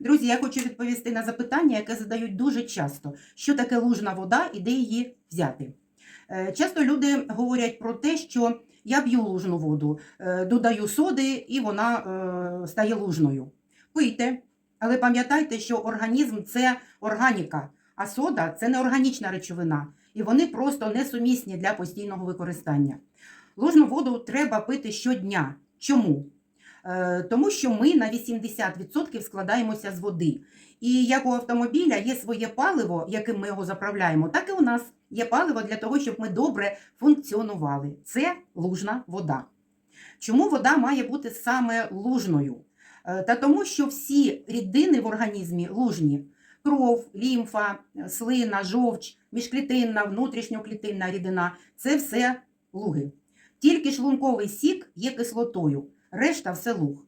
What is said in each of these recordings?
Друзі, я хочу відповісти на запитання, яке задають дуже часто: що таке лужна вода і де її взяти. Е, Часто люди говорять про те, що я п'ю лужну воду, е, додаю соди і вона е, стає лужною. Пийте, але пам'ятайте, що організм це органіка, а сода це неорганічна речовина, і вони просто несумісні для постійного використання. Лужну воду треба пити щодня. Чому? Е, Тому що ми на 80% складаємося з води. І як у автомобіля є своє паливо, яким ми його заправляємо, так і у нас є паливо для того, щоб ми добре функціонували. Це лужна вода. Чому вода має бути саме лужною? Е, Та тому, що всі рідини в організмі лужні: кров, лімфа, слина, жовч, міжклітинна, внутрішньоклітинна рідина це все луги. Тільки шлунковий сік є кислотою, решта все луг.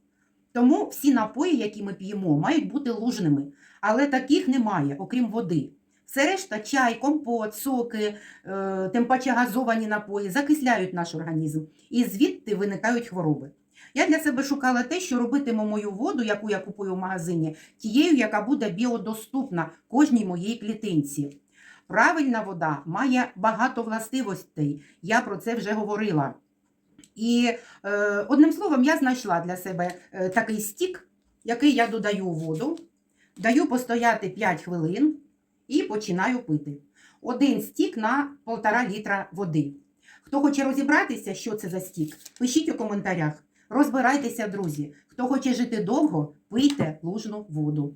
Тому всі напої, які ми п'ємо, мають бути лужними, але таких немає, окрім води. Все решта чай, компот, соки, е, тим паче газовані напої закисляють наш організм, і звідти виникають хвороби. Я для себе шукала те, що робитиму мою воду, яку я купую в магазині, тією, яка буде біодоступна кожній моїй клітинці. Правильна вода має багато властивостей. Я про це вже говорила. І е, одним словом, я знайшла для себе е, такий стік, який я додаю у воду, даю постояти 5 хвилин і починаю пити. Один стік на 1,5 літра води. Хто хоче розібратися, що це за стік, пишіть у коментарях. Розбирайтеся, друзі. Хто хоче жити довго, пийте лужну воду.